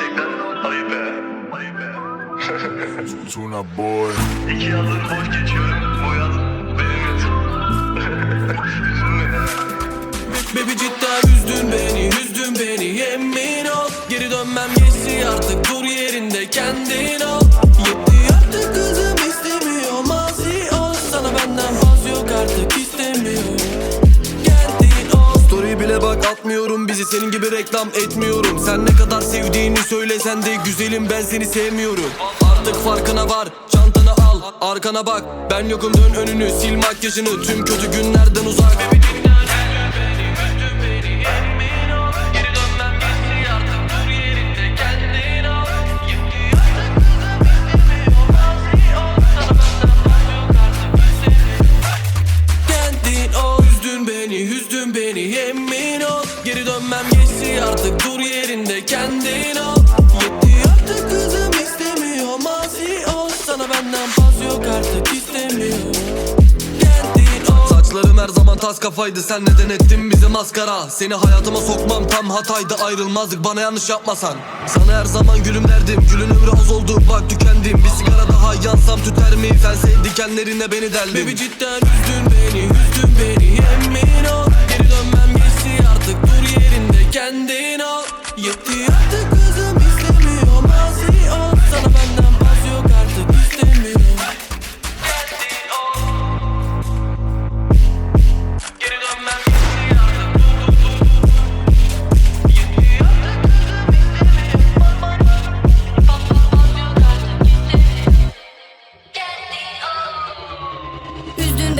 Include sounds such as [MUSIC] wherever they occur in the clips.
Gerçekten ayıp be. Ayıp be. [LAUGHS] Tuna boy. İki yıldır boş geçiyorum. Bu yaz benim yazım. [LAUGHS] Baby cidden üzdün beni, üzdün beni Yemin ol Geri dönmem geçti artık dur yerinde kendin ol Yetti artık kızım istemiyor Mazi ol Sana benden faz yok artık istemiyor Kendin ol Story bile bak atmıyorum bizi senin gibi reklam etmiyorum Sen ne kadar sevdiğini söylesen de güzelim ben seni sevmiyorum. Artık farkına var çantanı al arkana bak. Ben yokum dön önünü sil makyajını. Tüm kötü günlerden uzak. Baby cidden üzdün beni üzdün beni. Emin ol Geri dönmem geçti artık. Dur kendin ol Yetti artık kızım istemiyor. Mazi ol. Sana benden faz yok artık istemiyor. Kendin ol. Sana benden faz yok artık istemiyor Kendin ol Saçlarım her zaman tas kafaydı. Sen neden ettin bize maskara? Seni hayatıma sokmam tam hataydı ayrılmazdık bana yanlış yapmasan. Sana her zaman gülüm derdim. Gülün ömrü az oldu. Bak tükendim. Bir sigara daha yansam tüter mi sen dikenlerine beni deldin. Baby cidden üzdün beni üzdün beni. Emin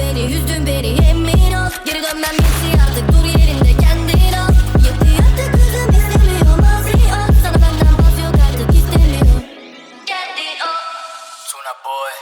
beni, üzdün beni emin ol. Geri dönmem geçti artık dur yerinde kendin ol. Yetti artık kızım istemiyor mazi ol. Sana benden vaz yok artık istemiyor Kendin ol. Tuna boy.